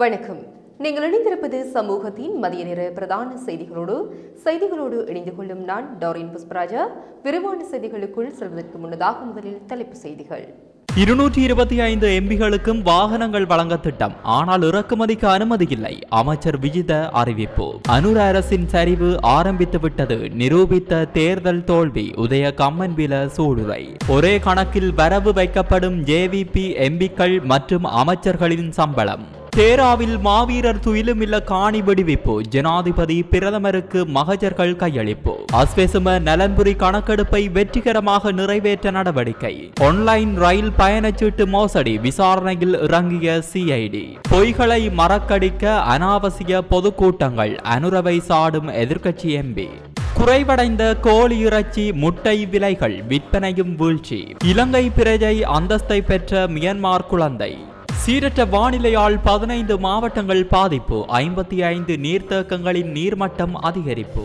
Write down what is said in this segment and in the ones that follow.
வணக்கம். நீங்கள் இணைந்திருப்பது சமூகத்தின் மதிய நேர பிரதான செய்திகளோடு செய்திகளோடு இணைந்து கொள்ளும் நான் டாரின் புஷ்பராஜா. விரிவான செய்திகளுக்குள் செல்வதற்கு முன்னதாக முதலில் தலைப்பு செய்திகள். இருநூற்றி இருபத்தி ஐந்து எம்பிகளுக்கும் வாகனங்கள் வழங்க திட்டம். ஆனால் இறக்குமதிக்கு அனுமதி இல்லை. அமைச்சர் விஜித அறிவிப்பு. அனுர அரசின் சரிவு ஆரம்பித்து விட்டது. நிரூபித்த தேர்தல் தோல்வி உதய கம்மன்பில சூடுரை. ஒரே கணக்கில் வரவு வைக்கப்படும் ஜேவிபி எம்பிக்கள் மற்றும் அமைச்சர்களின் சம்பளம். தேராவில் மாவீரர் துயிலுமில்ல காணி வெடிவிப்பு. ஜனாதிபதி பிரதமருக்கு மகஜர்கள் கையளிப்பு. அஸ்வெசும நலன்புரி கணக்கெடுப்பை வெற்றிகரமாக நிறைவேற்ற நடவடிக்கை. ஆன்லைன் ரயில் பயணச்சீட்டு மோசடி விசாரணையில் இறங்கிய சிஐடி பொய்களை மறக்கடிக்க அனாவசிய பொதுக்கூட்டங்கள் அனுரவை சாடும் எதிர்க்கட்சி எம்பி குறைவடைந்த கோழி இறைச்சி முட்டை விலைகள் விற்பனையும் வீழ்ச்சி. இலங்கை பிரஜை அந்தஸ்தை பெற்ற மியன்மார் குழந்தை. சீரற்ற வானிலையால் பதினைந்து மாவட்டங்கள் பாதிப்பு. ஐம்பத்தி ஐந்து நீர்த்தேக்கங்களின் நீர்மட்டம் அதிகரிப்பு.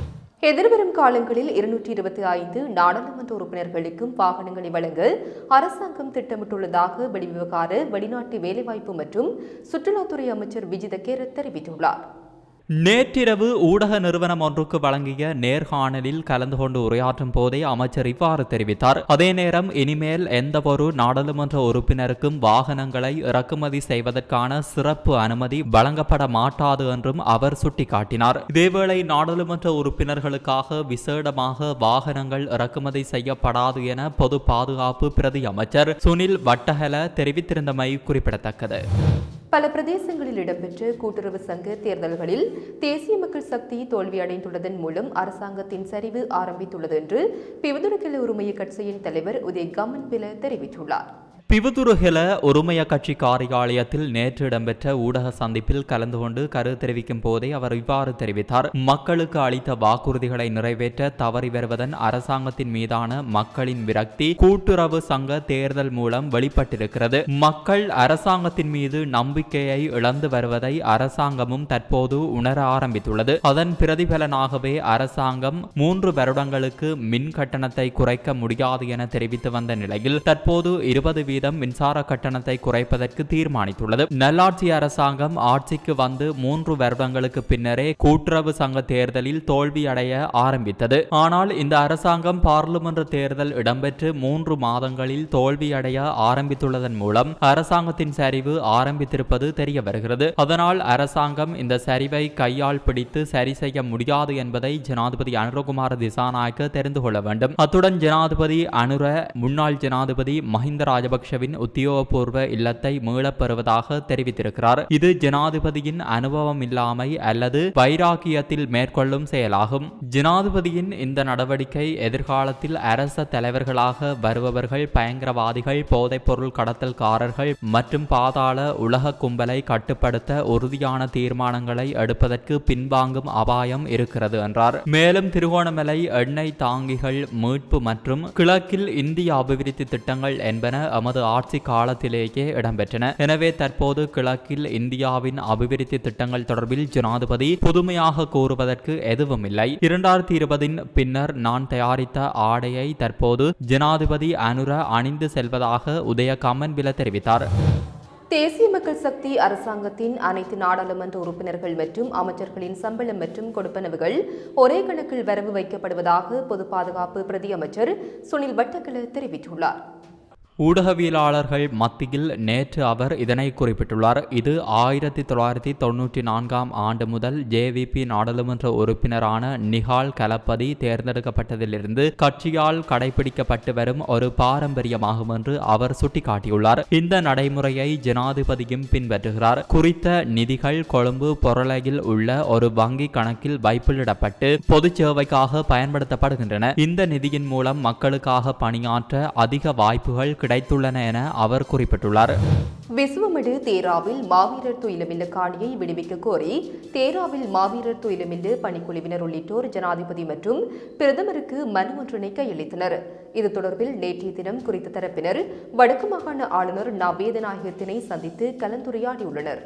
எதிர்வரும் காலங்களில் இருநூற்றி இருபத்தி ஐந்து நாடாளுமன்ற உறுப்பினர்களுக்கும் வாகனங்களை வழங்க அரசாங்கம் திட்டமிட்டுள்ளதாக வெளிவிவகார வெளிநாட்டு வேலைவாய்ப்பு மற்றும் சுற்றுலாத்துறை அமைச்சர் விஜித கேரத் தெரிவித்துள்ளார். நேற்றிரவு ஊடக நிறுவனம் ஒன்றுக்கு வழங்கிய நேர்காணலில் கலந்து கொண்டு உரையாற்றும் போதே அமைச்சர் இவ்வாறு தெரிவித்தார். அதே நேரம் இனிமேல் எந்தவொரு நாடாளுமன்ற உறுப்பினருக்கும் வாகனங்களை இறக்குமதி செய்வதற்கான சிறப்பு அனுமதி வழங்கப்பட மாட்டாது என்றும் அவர் சுட்டிக்காட்டினார். இதேவேளை நாடாளுமன்ற உறுப்பினர்களுக்காக விசேடமாக வாகனங்கள் இறக்குமதி செய்யப்படாது என பொது பாதுகாப்பு பிரதி அமைச்சர் சுனில் வட்டஹல தெரிவித்திருந்தமை குறிப்பிடத்தக்கது. பல பிரதேசங்களில் இடம்பெற்ற கூட்டுறவு சங்க தேர்தல்களில் தேசிய மக்கள் சக்தி தோல்வியடைந்துள்ளதன் மூலம் அரசாங்கத்தின் சரிவு ஆரம்பித்துள்ளது என்று பிவதுரகில உரிமைய கட்சியின் தலைவர் உதய கமன் பில தெரிவித்துள்ளார். பிவுதுருகில உரிமைய கட்சி காரியாலயத்தில் நேற்று இடம்பெற்ற ஊடக சந்திப்பில் கலந்து கொண்டு கரு தெரிவிக்கும் போதே அவர் இவ்வாறு தெரிவித்தார். மக்களுக்கு அளித்த வாக்குறுதிகளை நிறைவேற்ற தவறி வருவதன் அரசாங்கத்தின் மீதான மக்களின் விரக்தி கூட்டுறவு சங்க தேர்தல் மூலம் வெளிப்பட்டிருக்கிறது. மக்கள் அரசாங்கத்தின் மீது நம்பிக்கையை இழந்து வருவதை அரசாங்கமும் தற்போது உணர ஆரம்பித்துள்ளது. அதன் பிரதிபலனாகவே அரசாங்கம் மூன்று வருடங்களுக்கு மின் கட்டணத்தை குறைக்க முடியாது என தெரிவித்து வந்த நிலையில் தற்போது இருபது வீதம் மின்சார கட்டணத்தை குறைப்பதற்கு தீர்மானித்துள்ளது. நல்லாட்சி அரசாங்கம் ஆட்சிக்கு வந்து மூன்று வருடங்களுக்கு பின்னரே கூட்டுறவு சங்க தேர்தலில் தோல்வியடைய ஆரம்பித்தது. ஆனால் இந்த அரசாங்கம் பார்லிமென்ற தேர்தல் இடம்பெற்று மூன்று மாதங்களில் தோல்வியடைய ஆரம்பித்துள்ளதன் மூலம் அரசாங்கத்தின் சரிவு ஆரம்பித்திருப்பது தெரிய வருகிறது அதனால் அரசாங்கம் இந்த சரிவை கையால் பிடித்து சரி செய்ய முடியாது என்பதை ஜனாதிபதி அனுரகுமார திசாநாயக்க தெரிந்து கொள்ள வேண்டும். அத்துடன் ஜனாதிபதி அனுர முன்னாள் ஜனாதிபதி மஹிந்த ராஜபக்ஷ ராஜபக்ஷவின் உத்தியோகபூர்வ இல்லத்தை மீளப்பெறுவதாக தெரிவித்திருக்கிறார். இது ஜனாதிபதியின் அனுபவம் இல்லாமை அல்லது வைராக்கியத்தில் மேற்கொள்ளும் செயலாகும். ஜனாதிபதியின் இந்த நடவடிக்கை எதிர்காலத்தில் அரச தலைவர்களாக வருபவர்கள் பயங்கரவாதிகள் போதைப்பொருள் கடத்தல்காரர்கள் மற்றும் பாதாள உலக கும்பலை கட்டுப்படுத்த உறுதியான தீர்மானங்களை எடுப்பதற்கு பின்வாங்கும் அபாயம் இருக்கிறது என்றார். மேலும் திருகோணமலை எண்ணெய் தாங்கிகள் மீட்பு மற்றும் கிழக்கில் இந்திய அபிவிருத்தி திட்டங்கள் என்பன எமது ஆட்சி காலத்திலேயே இடம்பெற்றன. எனவே தற்போது கிழக்கில் இந்தியாவின் அபிவிருத்தி திட்டங்கள் தொடர்பில் ஜனாதிபதி புதுமையாக கூறுவதற்கு எதுவும் இல்லை இரண்டாயிரத்தி இருபதின் பின்னர் நான் தயாரித்த ஆடையை தற்போது ஜனாதிபதி அனுர அணிந்து செல்வதாக உதய கமன்பில தெரிவித்தார். தேசிய மக்கள் சக்தி அரசாங்கத்தின் அனைத்து நாடாளுமன்ற உறுப்பினர்கள் மற்றும் அமைச்சர்களின் சம்பளம் மற்றும் கொடுப்பனவுகள் ஒரே கணக்கில் வரவு வைக்கப்படுவதாக பொது பாதுகாப்பு பிரதி அமைச்சர் சுனில் வட்டக்கல தெரிவித்துள்ளார். ஊடகவியலாளர்கள் மத்தியில் நேற்று அவர் இதனை குறிப்பிட்டுள்ளார். இது ஆயிரத்தி தொள்ளாயிரத்தி தொன்னூற்றி நான்காம் ஆண்டு முதல் ஜேவிபி நாடாளுமன்ற உறுப்பினரான நிகால் கலப்பதி தேர்ந்தெடுக்கப்பட்டதிலிருந்து கட்சியால் கடைபிடிக்கப்பட்டு வரும் ஒரு பாரம்பரியமாகும் என்று அவர் சுட்டிக்காட்டியுள்ளார். இந்த நடைமுறையை ஜனாதிபதியும் பின்பற்றுகிறார். குறித்த நிதிகள் கொழும்பு பொருளையில் உள்ள ஒரு வங்கி கணக்கில் வைப்பிலிடப்பட்டு பொது சேவைக்காக பயன்படுத்தப்படுகின்றன. இந்த நிதியின் மூலம் மக்களுக்காக பணியாற்ற அதிக வாய்ப்புகள் கிடை கிடைத்துள்ளன என அவர் குறிப்பிட்டுள்ளார். விசுவமடு தேராவில் மாவீரர் துயிலமில்ல காணியை விடுவிக்க கோரி தேராவில் மாவீரர் துயிலமில்ல பணிக்குழுவினர் உள்ளிட்டோர் ஜனாதிபதி மற்றும் பிரதமருக்கு மனு ஒன்றினை கையளித்தனர். இது தொடர்பில் நேற்றைய தினம் குறித்த தரப்பினர் வடக்கு மாகாண ஆளுநர் ந சந்தித்து கலந்துரையாடியுள்ளனர்.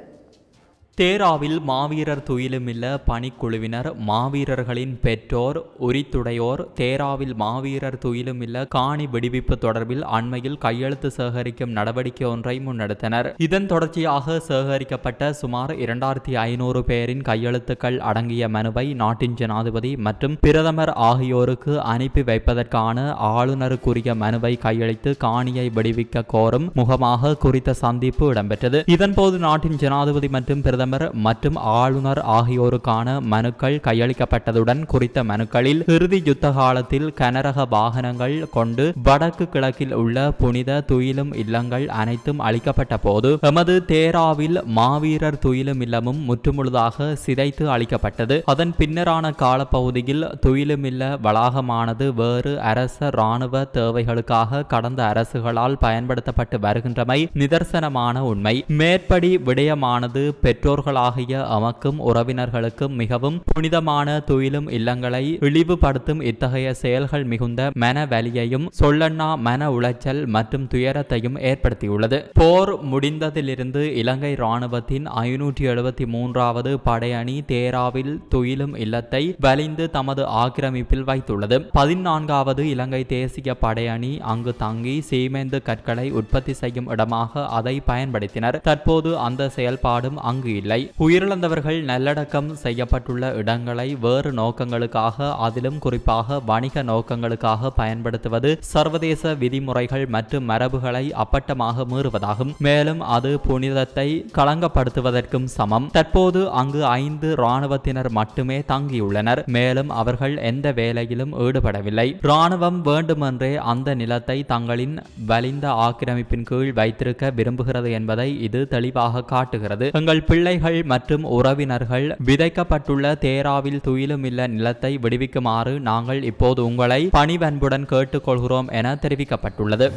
தேராவில் மாவீரர் துயிலுமில்ல பணிக்குழுவினர் மாவீரர்களின் பெற்றோர் உரித்துடையோர். தேராவில் மாவீரர் துயிலுமில்ல காணி விடுவிப்பு தொடர்பில் அண்மையில் கையெழுத்து சேகரிக்கும் நடவடிக்கை ஒன்றை முன்னெடுத்தனர். இதன் தொடர்ச்சியாக சேகரிக்கப்பட்ட சுமார் இரண்டாயிரத்தி ஐநூறு பேரின் கையெழுத்துக்கள் அடங்கிய மனுவை நாட்டின் ஜனாதிபதி மற்றும் பிரதமர் ஆகியோருக்கு அனுப்பி வைப்பதற்கான ஆளுநருக்குரிய மனுவை கையளித்து காணியை விடுவிக்க கோரும் முகமாக குறித்த சந்திப்பு இடம்பெற்றது. இதன்போது நாட்டின் ஜனாதிபதி மற்றும் பிரதமர் பிரதமர் மற்றும் ஆளுநர் ஆகியோருக்கான மனுக்கள் கையளிக்கப்பட்டதுடன் குறித்த மனுக்களில் இறுதி யுத்த காலத்தில் கனரக வாகனங்கள் கொண்டு வடக்கு கிழக்கில் உள்ள புனித துயிலும் இல்லங்கள் அனைத்தும் அளிக்கப்பட்ட போது எமது தேராவில் மாவீரர் துயிலும் இல்லமும் முற்றுமுழுதாக சிதைத்து அளிக்கப்பட்டது. அதன் பின்னரான காலப்பகுதியில் துயிலுமில்ல வளாகமானது வேறு அரச இராணுவ தேவைகளுக்காக கடந்த அரசுகளால் பயன்படுத்தப்பட்டு வருகின்றமை நிதர்சனமான உண்மை. மேற்படி விடயமானது பெற்றோர் பெற்றோர்களாகிய அமக்கும் உறவினர்களுக்கும் மிகவும் புனிதமான துயிலும் இல்லங்களை இழிவுபடுத்தும் இத்தகைய செயல்கள் மிகுந்த மன வலியையும் சொல்லண்ணா மன உளைச்சல் மற்றும் துயரத்தையும் ஏற்படுத்தியுள்ளது. போர் முடிந்ததிலிருந்து இலங்கை இராணுவத்தின் ஐநூற்றி எழுபத்தி மூன்றாவது படையணி தேராவில் துயிலும் இல்லத்தை வலிந்து தமது ஆக்கிரமிப்பில் வைத்துள்ளது. பதினான்காவது இலங்கை தேசிய படையணி அங்கு தங்கி சீமேந்து கற்களை உற்பத்தி செய்யும் இடமாக அதை பயன்படுத்தினர். தற்போது அந்த செயல்பாடும் அங்கு இல்லை உயிரிழந்தவர்கள் நல்லடக்கம் செய்யப்பட்டுள்ள இடங்களை வேறு நோக்கங்களுக்காக அதிலும் குறிப்பாக வணிக நோக்கங்களுக்காக பயன்படுத்துவது சர்வதேச விதிமுறைகள் மற்றும் மரபுகளை அப்பட்டமாக மீறுவதாகும். மேலும் அது புனிதத்தை களங்கப்படுத்துவதற்கும் சமம். தற்போது அங்கு ஐந்து இராணுவத்தினர் மட்டுமே தங்கியுள்ளனர். மேலும் அவர்கள் எந்த வேலையிலும் ஈடுபடவில்லை. இராணுவம் வேண்டுமென்றே அந்த நிலத்தை தங்களின் வலிந்த ஆக்கிரமிப்பின் கீழ் வைத்திருக்க விரும்புகிறது என்பதை இது தெளிவாக காட்டுகிறது. எங்கள் பிள்ளை பிள்ளைகள் மற்றும் உறவினர்கள் விதைக்கப்பட்டுள்ள தேராவில் துயிலுமில்ல நிலத்தை விடுவிக்குமாறு நாங்கள் இப்போது உங்களை பணிவன்புடன் கேட்டுக்கொள்கிறோம் என தெரிவிக்கப்பட்டுள்ளது.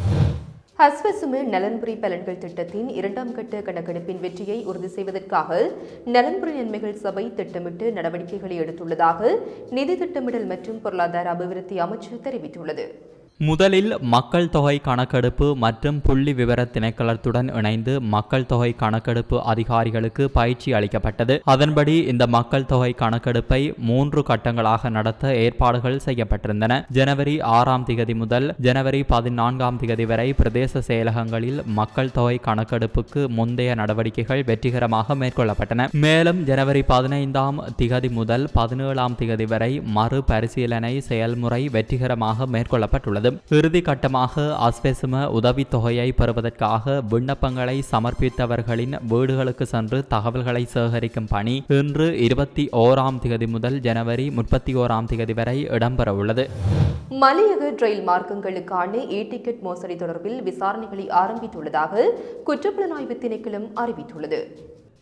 ஹஸ்வசுமு நலன்புரி பலன்கள் திட்டத்தின் இரண்டாம் கட்ட கணக்கெடுப்பின் வெற்றியை உறுதி செய்வதற்காக நலன்புரி நன்மைகள் சபை திட்டமிட்டு நடவடிக்கைகளை எடுத்துள்ளதாக நிதி திட்டமிடல் மற்றும் பொருளாதார அபிவிருத்தி அமைச்சு தெரிவித்துள்ளது. முதலில் மக்கள் தொகை கணக்கெடுப்பு மற்றும் புள்ளி விவர திணைக்களத்துடன் இணைந்து மக்கள் தொகை கணக்கெடுப்பு அதிகாரிகளுக்கு பயிற்சி அளிக்கப்பட்டது. அதன்படி இந்த மக்கள் தொகை கணக்கெடுப்பை மூன்று கட்டங்களாக நடத்த ஏற்பாடுகள் செய்யப்பட்டிருந்தன. ஜனவரி ஆறாம் திகதி முதல் ஜனவரி பதினான்காம் திகதி வரை பிரதேச செயலகங்களில் மக்கள் தொகை கணக்கெடுப்புக்கு முந்தைய நடவடிக்கைகள் வெற்றிகரமாக மேற்கொள்ளப்பட்டன. மேலும் ஜனவரி பதினைந்தாம் திகதி முதல் பதினேழாம் திகதி வரை மறுபரிசீலனை செயல்முறை வெற்றிகரமாக மேற்கொள்ளப்பட்டுள்ளது. இறுதி கட்டமாக அஸ்வெசும உதவித்தொகையை பெறுவதற்காக விண்ணப்பங்களை சமர்ப்பித்தவர்களின் வீடுகளுக்கு சென்று தகவல்களை சேகரிக்கும் பணி இன்று இருபத்தி ஓராம் திகதி முதல் ஜனவரி முப்பத்தி ஓராம் திகதி வரை இடம்பெறவுள்ளது மலையக ரயில் மார்க்கங்களுக்கான இ டிக்கெட் மோசடி தொடர்பில் விசாரணைகளை ஆரம்பித்துள்ளதாக குற்றப்புலனாய்வு திணைக்களம் அறிவித்துள்ளது.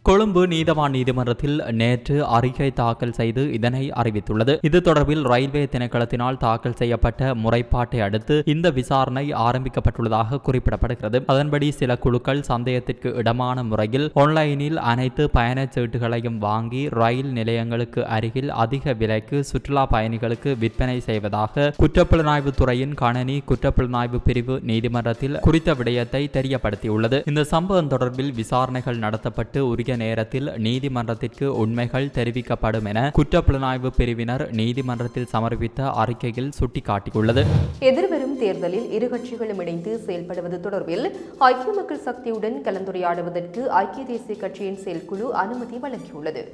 கொழும்பு நீதவான் நீதிமன்றத்தில் நேற்று அறிக்கை தாக்கல் செய்து இதனை அறிவித்துள்ளது. இது தொடர்பில் ரயில்வே திணைக்களத்தினால் தாக்கல் செய்யப்பட்ட முறைப்பாட்டை அடுத்து இந்த விசாரணை ஆரம்பிக்கப்பட்டுள்ளதாக குறிப்பிடப்படுகிறது. அதன்படி சில குழுக்கள் சந்தேகத்திற்கு இடமான முறையில் ஆன்லைனில் அனைத்து பயணச் சீட்டுகளையும் வாங்கி ரயில் நிலையங்களுக்கு அருகில் அதிக விலைக்கு சுற்றுலா பயணிகளுக்கு விற்பனை செய்வதாக குற்றப்புலனாய்வு துறையின் கணனி குற்றப்புலனாய்வு பிரிவு நீதிமன்றத்தில் குறித்த விடயத்தை தெரியப்படுத்தியுள்ளது. இந்த சம்பவம் தொடர்பில் விசாரணைகள் நடத்தப்பட்டு உரிய நேரத்தில் நீதிமன்றத்திற்கு உண்மைகள் தெரிவிக்கப்படும் என குற்றப்புலனாய்வு பிரிவினர் நீதிமன்றத்தில் சமர்ப்பித்த அறிக்கையில் சுட்டிக்காட்டியுள்ளது. எதிர்வரும் தேர்தலில் இரு கட்சிகளும் இணைந்து செயல்படுவது தொடர்பில் ஐக்கிய மக்கள் சக்தியுடன் கலந்துரையாடுவதற்கு ஐக்கிய தேசிய கட்சியின் செயற்குழு அனுமதி வழங்கியுள்ளது.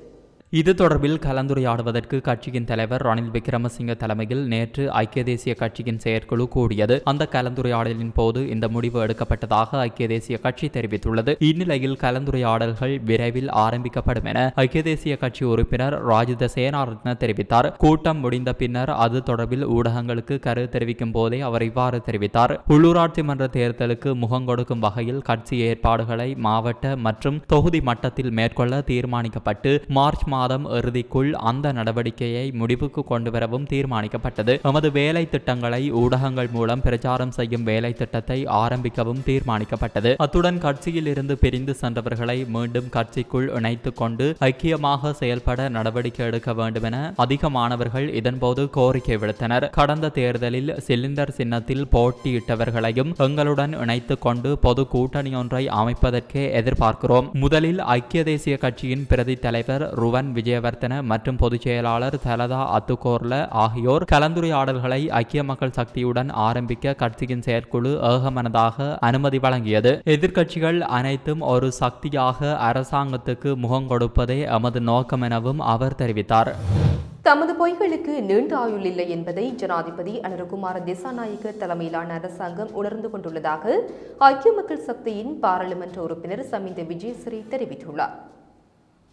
இது தொடர்பில் கலந்துரையாடுவதற்கு கட்சியின் தலைவர் ரணில் விக்ரமசிங்க தலைமையில் நேற்று ஐக்கிய தேசிய கட்சியின் செயற்குழு கூடியது. அந்த கலந்துரையாடலின் போது இந்த முடிவு எடுக்கப்பட்டதாக ஐக்கிய தேசிய கட்சி தெரிவித்துள்ளது. இந்நிலையில் கலந்துரையாடல்கள் விரைவில் ஆரம்பிக்கப்படும் என ஐக்கிய தேசிய கட்சி உறுப்பினர் ராஜித சேனாரத்ன தெரிவித்தார். கூட்டம் முடிந்த பின்னர் அது தொடர்பில் ஊடகங்களுக்கு கரு தெரிவிக்கும் போதே அவர் இவ்வாறு தெரிவித்தார். உள்ளூராட்சி மன்ற தேர்தலுக்கு முகம் கொடுக்கும் வகையில் கட்சி ஏற்பாடுகளை மாவட்ட மற்றும் தொகுதி மட்டத்தில் மேற்கொள்ள தீர்மானிக்கப்பட்டு மார்ச் மாதம் மாதம் இறுதிக்குள் அந்த நடவடிக்கையை முடிவுக்கு கொண்டு வரவும் தீர்மானிக்கப்பட்டது. எமது வேலை திட்டங்களை ஊடகங்கள் மூலம் பிரச்சாரம் செய்யும் வேலை திட்டத்தை ஆரம்பிக்கவும் தீர்மானிக்கப்பட்டது. அத்துடன் கட்சியில் இருந்து பிரிந்து சென்றவர்களை மீண்டும் கட்சிக்குள் இணைத்துக் கொண்டு ஐக்கியமாக செயல்பட நடவடிக்கை எடுக்க வேண்டும் என அதிக மாணவர்கள் இதன்போது கோரிக்கை விடுத்தனர். கடந்த தேர்தலில் சிலிண்டர் சின்னத்தில் போட்டியிட்டவர்களையும் எங்களுடன் இணைத்துக் கொண்டு பொது கூட்டணி ஒன்றை அமைப்பதற்கே எதிர்பார்க்கிறோம். முதலில் ஐக்கிய தேசிய கட்சியின் பிரதி தலைவர் ருவன் விஜயவர்த்தன மற்றும் பொதுச் செயலாளர் சலதா அத்துகோர்ல ஆகியோர் கலந்துரையாடல்களை ஐக்கிய மக்கள் சக்தியுடன் ஆரம்பிக்க கட்சியின் செயற்குழு ஏகமனதாக அனுமதி வழங்கியது. எதிர்க்கட்சிகள் அனைத்தும் ஒரு சக்தியாக அரசாங்கத்துக்கு முகம் கொடுப்பதே எமது நோக்கம் எனவும் அவர் தெரிவித்தார். தமது பொய்களுக்கு நீண்ட ஆயுள் இல்லை என்பதை ஜனாதிபதி அனுரகுமார திசாநாயக்க தலைமையிலான அரசாங்கம் உணர்ந்து கொண்டுள்ளதாக ஐக்கிய மக்கள் சக்தியின் பாராளுமன்ற உறுப்பினர் சமிந்த விஜயசிறி தெரிவித்துள்ளார்.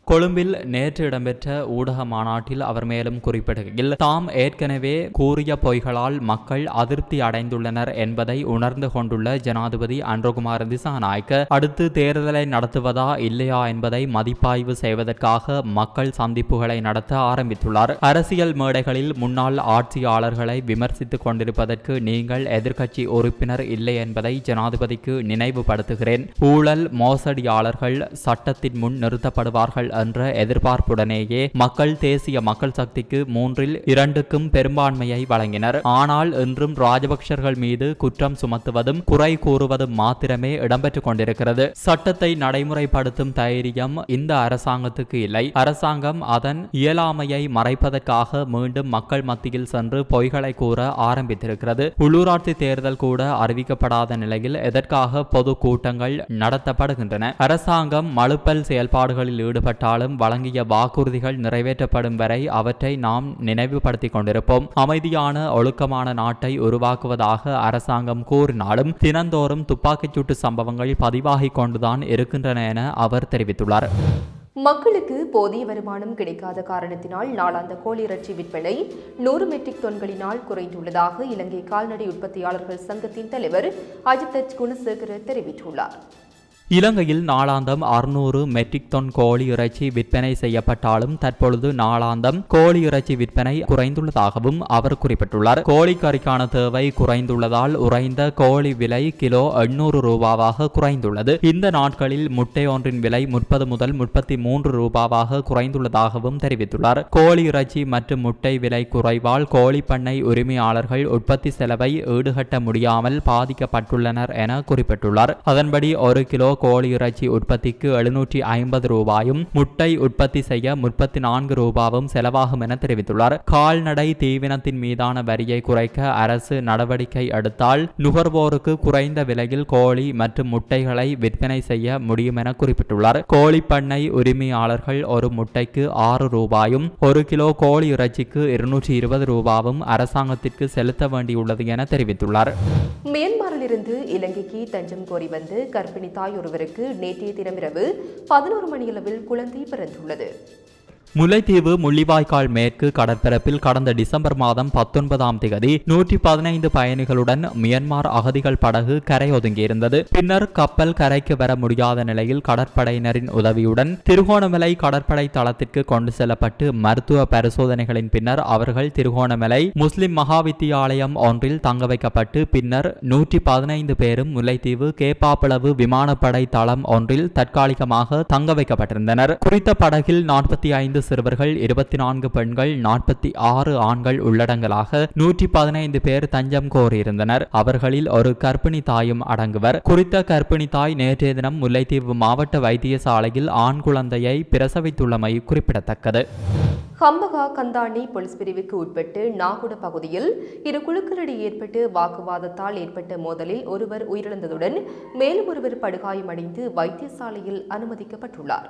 கொழும்பில் நேற்று இடம்பெற்ற ஊடக மாநாட்டில் அவர் மேலும் குறிப்பிடுகையில் தாம் ஏற்கனவே கூறிய பொய்களால் மக்கள் அதிருப்தி அடைந்துள்ளனர் என்பதை உணர்ந்து கொண்டுள்ள ஜனாதிபதி அன்றகுமார் திசாநாயக்க அடுத்து தேர்தலை நடத்துவதா இல்லையா என்பதை மதிப்பாய்வு செய்வதற்காக மக்கள் சந்திப்புகளை நடத்த ஆரம்பித்துள்ளார். அரசியல் மேடைகளில் முன்னாள் ஆட்சியாளர்களை விமர்சித்துக் கொண்டிருப்பதற்கு நீங்கள் எதிர்க்கட்சி உறுப்பினர் இல்லை என்பதை ஜனாதிபதிக்கு நினைவுபடுத்துகிறேன். ஊழல் மோசடியாளர்கள் சட்டத்தின் முன் நிறுத்தப்படுவார்கள் என்ற எதிர்பார்ப்புடனேயே மக்கள் தேசிய மக்கள் சக்திக்கு மூன்றில் இரண்டுக்கும் பெரும்பான்மையை வழங்கினர். ஆனால் இன்றும் ராஜபக்சர்கள் மீது குற்றம் சுமத்துவதும் குறை கூறுவதும் மாத்திரமே இடம்பெற்றுக் கொண்டிருக்கிறது. சட்டத்தை நடைமுறைப்படுத்தும் தைரியம் இந்த அரசாங்கத்துக்கு இல்லை. அரசாங்கம் அதன் இயலாமையை மறைப்பதற்காக மீண்டும் மக்கள் மத்தியில் சென்று பொய்களை கூற ஆரம்பித்திருக்கிறது. உள்ளூராட்சி தேர்தல் கூட அறிவிக்கப்படாத நிலையில் எதற்காக பொது கூட்டங்கள் நடத்தப்படுகின்றன? அரசாங்கம் மழுப்பல் செயல்பாடுகளில் என்றாலும் வழங்கிய வாக்குறுதிகள் நிறைவேற்றப்படும் வரை அவற்றை நாம் நினைவுபடுத்திக் கொண்டிருப்போம். அமைதியான ஒழுக்கமான நாட்டை உருவாக்குவதாக அரசாங்கம் கூறினாலும் தினந்தோறும் துப்பாக்கிச்சூட்டு சம்பவங்கள் பதிவாகிக் கொண்டுதான் இருக்கின்றன என அவர் தெரிவித்துள்ளார். மக்களுக்கு போதிய வருமானம் கிடைக்காத காரணத்தினால் நாளாந்த கோழி இறைச்சி விற்பனை நூறு மெட்ரிக் தொன்களினால் குறைந்துள்ளதாக இலங்கை கால்நடை உற்பத்தியாளர்கள் சங்கத்தின் தலைவர் அஜித் குணசேகர தெரிவித்துள்ளார். இலங்கையில் நாளாந்தம் அறுநூறு மெட்ரிக் டன் கோழி இறைச்சி விற்பனை செய்யப்பட்டாலும் தற்பொழுது நாளாந்தம் கோழி இறைச்சி விற்பனை குறைந்துள்ளதாகவும் அவர் குறிப்பிட்டுள்ளார். கோழிக்கறிக்கான தேவை குறைந்துள்ளதால் உறைந்த கோழி விலை கிலோ எண்ணூறு ரூபாவாக குறைந்துள்ளது. இந்த நாட்களில் முட்டை ஒன்றின் விலை முப்பது முதல் முப்பத்தி மூன்று ரூபாவாக குறைந்துள்ளதாகவும் தெரிவித்துள்ளார். கோழி இறைச்சி மற்றும் முட்டை விலை குறைவால் கோழி பண்ணை உரிமையாளர்கள் உற்பத்தி செலவை ஈடுகட்ட முடியாமல் பாதிக்கப்பட்டுள்ளனர் என குறிப்பிட்டுள்ளார். அதன்படி ஒரு கிலோ கோழி இறைச்சி உற்பத்திக்கு எழுநூற்றி ஐம்பது ரூபாயும் முட்டை உற்பத்தி செய்ய முப்பத்தி நான்கு ரூபாவும் செலவாகும் என தெரிவித்துள்ளார். கால்நடை தீவினத்தின் மீதான வரியை குறைக்க அரசு நடவடிக்கை எடுத்தால் நுகர்வோருக்கு குறைந்த விலையில் கோழி மற்றும் முட்டைகளை விற்பனை செய்ய முடியும் என குறிப்பிட்டுள்ளார். கோழி பண்ணை உரிமையாளர்கள் ஒரு முட்டைக்கு ஆறு ரூபாயும் ஒரு கிலோ கோழி இறைச்சிக்கு இருநூற்றி இருபது ரூபாவும் அரசாங்கத்திற்கு செலுத்த வேண்டியுள்ளது என தெரிவித்துள்ளார். இருந்து இலங்கைக்கு தஞ்சம் கோரி வந்து கர்ப்பிணி தாய் ஒருவருக்கு நேற்றைய தினமிரவு பதினோரு மணியளவில் குழந்தை பிறந்துள்ளது. முல்லைத்தீவு முள்ளிவாய்க்கால் மேற்கு கடற்பரப்பில் கடந்த டிசம்பர் மாதம் பத்தொன்பதாம் தேதி நூற்றி பதினைந்து பயணிகளுடன் மியன்மார் அகதிகள் படகு கரை ஒதுங்கியிருந்தது பின்னர் கப்பல் கரைக்கு வர முடியாத நிலையில் கடற்படையினரின் உதவியுடன் திருகோணமலை கடற்படை தளத்திற்கு கொண்டு செல்லப்பட்டு மருத்துவ பரிசோதனைகளின் பின்னர் அவர்கள் திருகோணமலை முஸ்லிம் மகாவித்தியாலயம் ஒன்றில் தங்க வைக்கப்பட்டு பின்னர் நூற்றி பதினைந்து பேரும் முல்லைத்தீவு கேப்பாப்பிளவு விமானப்படை தளம் ஒன்றில் தற்காலிகமாக தங்க வைக்கப்பட்டிருந்தனர். குறித்த படகில் நாற்பத்தி ஐந்து ஐந்து சிறுவர்கள் இருபத்தி நான்கு பெண்கள் நாற்பத்தி ஆறு ஆண்கள் உள்ளடங்கலாக நூற்றி பதினைந்து பேர் தஞ்சம் கோரியிருந்தனர். அவர்களில் ஒரு கர்ப்பிணி தாயும் அடங்குவர். குறித்த கர்ப்பிணி தாய் நேற்றைய தினம் முல்லைத்தீவு மாவட்ட வைத்தியசாலையில் ஆண் குழந்தையை பிரசவித்துள்ளமை குறிப்பிடத்தக்கது. ஹம்பகா கந்தானி போலீஸ் பிரிவுக்கு உட்பட்டு நாகுட பகுதியில் இரு குழுக்களிடையே ஏற்பட்டு வாக்குவாதத்தால் ஏற்பட்ட மோதலில் ஒருவர் உயிரிழந்ததுடன் மேலும் ஒருவர் படுகாயமடைந்து வைத்தியசாலையில் அனுமதிக்கப்பட்டுள்ளார்.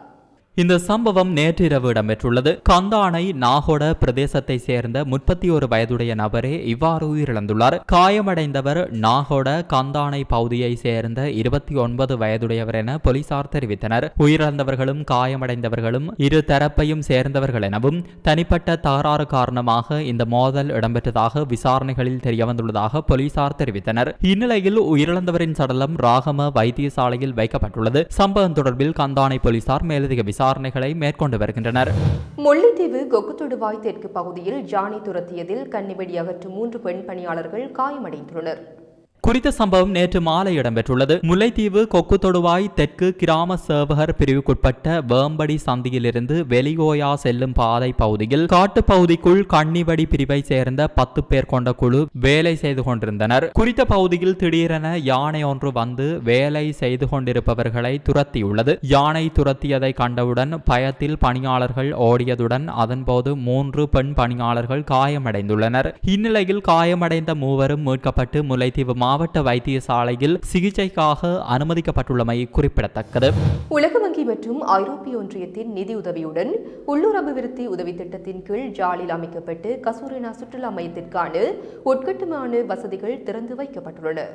இந்த சம்பவம் நேற்றிரவு இடம்பெற்றுள்ளது. கந்தானை நாகோட பிரதேசத்தை சேர்ந்த முப்பத்தி ஒரு வயதுடைய நபரே இவ்வாறு உயிரிழந்துள்ளார். காயமடைந்தவர் நாகோட கந்தானை பகுதியை சேர்ந்த இருபத்தி ஒன்பது வயதுடையவர் என போலீசார் தெரிவித்தனர். உயிரிழந்தவர்களும் காயமடைந்தவர்களும் இரு தரப்பையும் சேர்ந்தவர்கள் எனவும் தனிப்பட்ட தகராறு காரணமாக இந்த மோதல் இடம்பெற்றதாக விசாரணைகளில் தெரியவந்துள்ளதாக போலீசார் தெரிவித்தனர். இந்நிலையில் உயிரிழந்தவரின் சடலம் ராகம வைத்தியசாலையில் வைக்கப்பட்டுள்ளது. சம்பவம் தொடர்பில் கந்தானை போலீசார் மேலதிக விசாரணை விசாரணைகளை மேற்கொண்டு வருகின்றனர். முல்லைத்தீவு கொக்குத்தொடுவாய் தெற்கு பகுதியில் ஜானி துரத்தியதில் கன்னிவெடி அகற்றும் மூன்று பெண் பணியாளர்கள் காயமடைந்துள்ளனர். குறித்த சம்பவம் நேற்று மாலை இடம்பெற்றுள்ளது. முல்லைத்தீவு கொக்கு தொடுவாய் தெற்கு கிராம சேவகர் பிரிவுக்குட்பட்ட வேம்படி சந்தியிலிருந்து வெளிகோயா செல்லும் பாதை பகுதியில் காட்டுப் பகுதிக்குள் கன்னிவடி பிரிவை சேர்ந்த பத்து பேர் கொண்ட குழு வேலை செய்து கொண்டிருந்தனர். குறித்த பகுதியில் திடீரென யானை ஒன்று வந்து வேலை செய்து கொண்டிருப்பவர்களை துரத்தியுள்ளது. யானை துரத்தியதை கண்டவுடன் பயத்தில் பணியாளர்கள் ஓடியதுடன் அதன்போது மூன்று பெண் பணியாளர்கள் காயமடைந்துள்ளனர். இந்நிலையில் காயமடைந்த மூவரும் மீட்கப்பட்டு முல்லைத்தீவு மாவட்ட வைத்தியசாலையில் சிகிச்சைக்காக அனுமதிக்கப்பட்டுள்ளமை குறிப்பிடத்தக்கது. உலக வங்கி மற்றும் ஐரோப்பிய ஒன்றியத்தின் நிதி உதவியுடன் உள்ளூர் அபிவிருத்தி உதவி திட்டத்தின் கீழ் ஜாலில் அமைக்கப்பட்டு கசூரினா சுற்றுலா மையத்திற்கான உட்கட்டுமான வசதிகள் திறந்து வைக்கப்பட்டுள்ளன.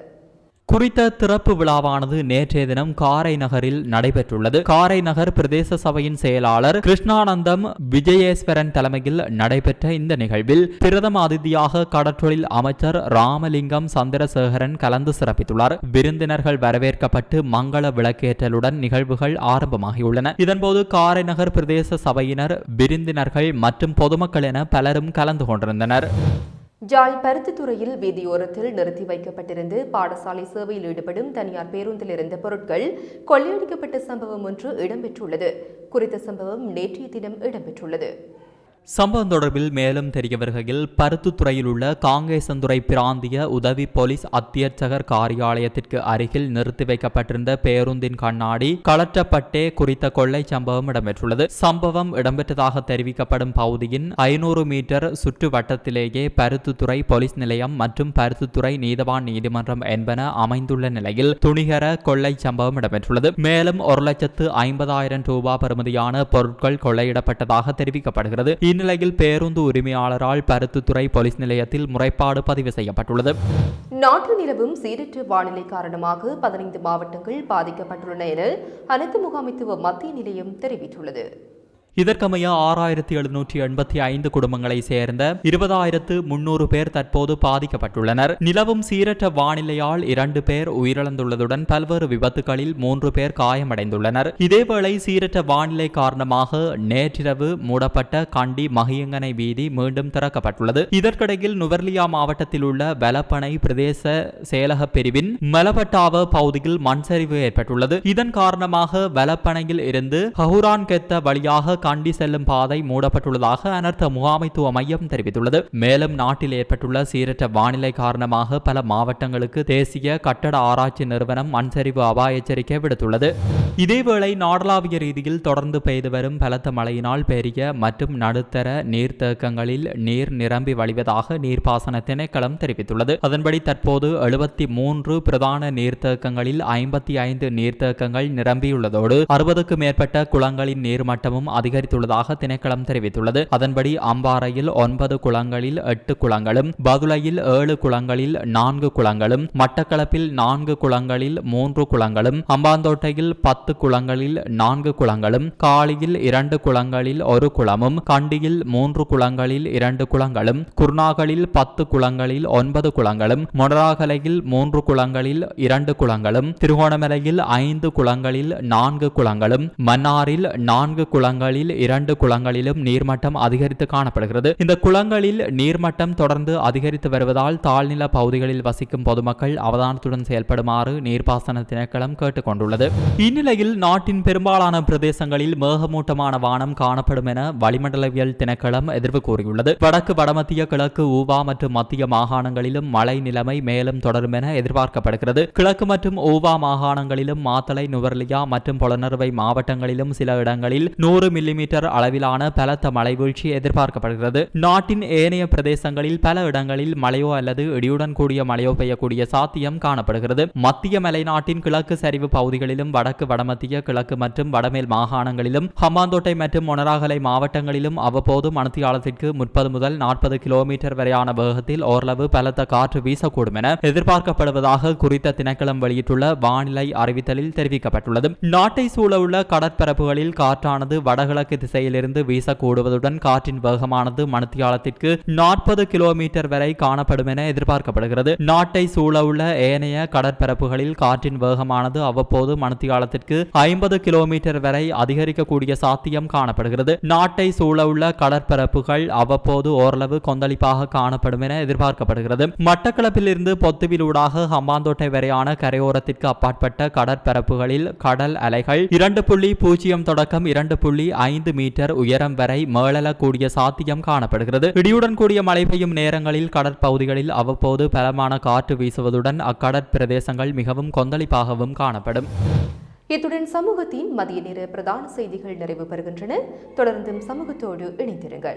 குறித்த திறப்பு விழாவானது நேற்றைய தினம் காரை நகரில் நடைபெற்றுள்ளது. காரை நகர் பிரதேச சபையின் செயலாளர் கிருஷ்ணானந்தம் விஜயேஸ்வரன் தலைமையில் நடைபெற்ற இந்த நிகழ்வில் பிரதம அதிதியாக கடற்றொழில் அமைச்சர் ராமலிங்கம் சந்திரசேகரன் கலந்து சிறப்பித்துள்ளார். விருந்தினர்கள் வரவேற்கப்பட்டு மங்கள விளக்கேற்றலுடன் நிகழ்வுகள் ஆரம்பமாகியுள்ளன. இதன்போது காரை நகர் பிரதேச சபையினர் விருந்தினர்கள் மற்றும் பொதுமக்கள் என பலரும் கலந்து கொண்டிருந்தனர். ஜாய் பருத்தித்துறையில் வீதியோரத்தில் நிறுத்தி வைக்கப்பட்டிருந்து பாடசாலை சேவையில் ஈடுபடும் தனியார் பேருந்தில் இருந்த பொருட்கள் கொள்ளையடிக்கப்பட்ட சம்பவம் ஒன்று இடம்பெற்றுள்ளது. குறித்த சம்பவம் நேற்றைய தினம் இடம்பெற்றுள்ளது. சம்பவம் தொடர்பில் மேலும் தெரிய வருகையில் பருத்துத்துறையில் உள்ள காங்கேசந்துறை பிராந்திய உதவி போலீஸ் அத்தியட்சகர் காரியாலயத்திற்கு அருகில் நிறுத்தி வைக்கப்பட்டிருந்த பேருந்தின் கண்ணாடி கலற்றப்பட்டே குறித்த கொள்ளை சம்பவம் இடம்பெற்றுள்ளது. சம்பவம் இடம்பெற்றதாக தெரிவிக்கப்படும் பகுதியின் ஐநூறு மீட்டர் சுற்று வட்டத்திலேயே பருத்துத்துறை போலீஸ் நிலையம் மற்றும் பருத்துத்துறை நீதவான் நீதிமன்றம் என்பன அமைந்துள்ள நிலையில் துணிகர கொள்ளை சம்பவம் இடம்பெற்றுள்ளது. மேலும் ஒரு லட்சத்து ஐம்பதாயிரம் ரூபாய் பெறுமதியான பொருட்கள் கொள்ளையிடப்பட்டதாக தெரிவிக்கப்படுகிறது. இந்நிலையில் பேருந்து உரிமையாளரால் பருத்துத்துறை போலீஸ் நிலையத்தில் முறைப்பாடு பதிவு செய்யப்பட்டுள்ளது. நாட்டில் நிலவும் சீரற்ற வானிலை காரணமாக பதினைந்து மாவட்டங்கள் பாதிக்கப்பட்டுள்ளன என அனைத்து முகாமைத்துவ மத்திய நிலையம் தெரிவித்துள்ளது. இதற்கமைய ஆறாயிரத்தி எழுநூற்றி எண்பத்தி ஐந்து குடும்பங்களை சேர்ந்த இருபதாயிரத்து முன்னூறு பேர் தற்போது பாதிக்கப்பட்டுள்ளனர். நிலவும் சீரற்ற வானிலையால் இரண்டு பேர் உயிரிழந்துள்ளதுடன் பல்வேறு விபத்துகளில் மூன்று பேர் காயமடைந்துள்ளனர். இதேவேளை சீரற்ற வானிலை காரணமாக நேற்றிரவு மூடப்பட்ட கண்டி மகியங்கனை வீதி மீண்டும் திறக்கப்பட்டுள்ளது. இதற்கிடையில் நுவர்லியா மாவட்டத்தில் உள்ள வெலப்பனை பிரதேச செயலக பிரிவின் மலபட்டாவ பகுதியில் மண் சரிவு ஏற்பட்டுள்ளது. இதன் காரணமாக வெலப்பனையில் இருந்து ஹவுரான் கெத்த வழியாக கண்டி செல்லும் பாதை மூடப்பட்டுள்ளதாக அனர்த்த முகாமைத்துவ மையம் தெரிவித்துள்ளது. மேலும் நாட்டில் ஏற்பட்டுள்ள சீரற்ற வானிலை காரணமாக பல மாவட்டங்களுக்கு தேசிய கட்டட ஆராய்ச்சி நிறுவனம் மண்சரிவு அபாய எச்சரிக்கை விடுத்துள்ளது. இதேவேளை நாடளாவிய ரீதியில் தொடர்ந்து பெய்து வரும் பலத்த மழையினால் பெரிய மற்றும் நடுத்தர நீர்த்தேக்கங்களில் நீர் நிரம்பி வழிவதாக நீர்ப்பாசன திணைக்களம் தெரிவித்துள்ளது. அதன்படி தற்போது எழுபத்தி மூன்று பிரதான நீர்த்தேக்கங்களில் ஐம்பத்தி ஐந்து நீர்த்தேக்கங்கள் நிரம்பியுள்ளதோடு அறுபதுக்கும் மேற்பட்ட குளங்களின் நீர்மட்டமும் அதிக அதிகரித்துள்ளதாக திணைக்களம் தெரிவித்துள்ளது. அதன்படி அம்பாறையில் ஒன்பது குளங்களில் எட்டு குளங்களும் பதுளையில் ஏழு குளங்களில் நான்கு குளங்களும் மட்டக்களப்பில் நான்கு குளங்களில் மூன்று குளங்களும் அம்பாந்தோட்டையில் பத்து குளங்களில் நான்கு குளங்களும் காளியில் இரண்டு குளங்களில் ஒரு குளமும் கண்டியில் மூன்று குளங்களில் இரண்டு குளங்களும் குர்நாகலில் பத்து குளங்களில் ஒன்பது குளங்களும் மொடராகலையில் மூன்று குளங்களில் இரண்டு குளங்களும் திருகோணமலையில் ஐந்து குளங்களில் நான்கு குளங்களும் மன்னாரில் நான்கு குளங்களில் இரண்டு குளங்களிலும் நீர்மட்டம் அதிகரித்து காணப்படுகிறது. இந்த குளங்களில் நீர்மட்டம் தொடர்ந்து அதிகரித்து வருவதால் தாழ்நில பகுதிகளில் வசிக்கும் பொதுமக்கள் அவதானத்துடன் செயல்படுமாறு நீர்ப்பாசன திணைக்களம் கேட்டுக்கொண்டுள்ளது. இந்நிலையில் நாட்டின் பெரும்பாலான பிரதேசங்களில் மேகமூட்டமான வானம் காணப்படும் என வளிமண்டலவியல் திணைக்களம் எதிர்வு கூறியுள்ளது. வடக்கு வடமத்திய கிழக்கு ஊவா மற்றும் மத்திய மாகாணங்களிலும் மழை நிலைமை மேலும் தொடரும் என எதிர்பார்க்கப்படுகிறது. கிழக்கு மற்றும் ஊவா மாகாணங்களிலும் மாத்தளை நுவர்லியா மற்றும் புலனறுவை மாவட்டங்களிலும் சில இடங்களில் நூறு மில்லிமீட்டர் அளவிலான பலத்த மழை வீழ்ச்சி எதிர்பார்க்கப்படுகிறது. நாட்டின் ஏனைய பிரதேசங்களில் பல இடங்களில் மழையோ அல்லது இடியுடன் கூடிய மழையோ பெய்யக்கூடிய சாத்தியம் காணப்படுகிறது. மத்திய மலைநாட்டின் கிழக்கு சரிவு பகுதிகளிலும் வடக்கு வடமத்திய கிழக்கு மற்றும் வடமேல் மாகாணங்களிலும் ஹம்பாந்தோட்டை மற்றும் மொனராகலை மாவட்டங்களிலும் அவ்வப்போது மணத்தியாலத்திற்கு முப்பது முதல் நாற்பது கிலோமீட்டர் வரையான வேகத்தில் ஓரளவு பலத்த காற்று வீசக்கூடும் என எதிர்பார்க்கப்படுவதாக குறித்த திணைக்களம் வெளியிட்டுள்ள வானிலை அறிவித்தலில் தெரிவிக்கப்பட்டுள்ளது. நாட்டை சூழவுள்ள கடற்பரப்புகளில் காற்றானது வடகிழக்கு வடகிழக்கு திசையிலிருந்து வீசக்கூடுவதுடன் காற்றின் வேகமானது மணித்தியாலத்திற்கு நாற்பது கிலோமீட்டர் வரை காணப்படும் என எதிர்பார்க்கப்படுகிறது. நாட்டை சூழவுள்ள ஏனைய கடற்பரப்புகளில் காற்றின் வேகமானது அவ்வப்போது மணித்தியாலத்திற்கு ஐம்பது கிலோமீட்டர் வரை அதிகரிக்கக்கூடிய சாத்தியம் காணப்படுகிறது. நாட்டை சூழவுள்ள கடற்பரப்புகள் அவ்வப்போது ஓரளவு கொந்தளிப்பாக காணப்படும் என எதிர்பார்க்கப்படுகிறது. மட்டக்களப்பிலிருந்து பொத்துவிலூடாக ஹம்பாந்தோட்டை வரையான கரையோரத்திற்கு அப்பாற்பட்ட கடற்பரப்புகளில் கடல் அலைகள் இரண்டு புள்ளி பூஜ்ஜியம் தொடக்கம் இரண்டு புள்ளி ஐந்து மீட்டர் உயரம் வரை மேலெழக்கூடிய சாத்தியம் காணப்படுகிறது. இடியுடன் கூடிய மழை பெய்யும் நேரங்களில் கடற்பகுதிகளில் அவ்வப்போது பலமான காற்று வீசுவதுடன் அக்கடற்பிரதேசங்கள் மிகவும் கொந்தளிப்பாகவும் காணப்படும். இத்துடன் சமூகத்தின் மதிய நேர பிரதான செய்திகள் நிறைவு பெறுகின்றன. தொடர்ந்தும் சமூகத்தோடு இணைந்திருங்கள்.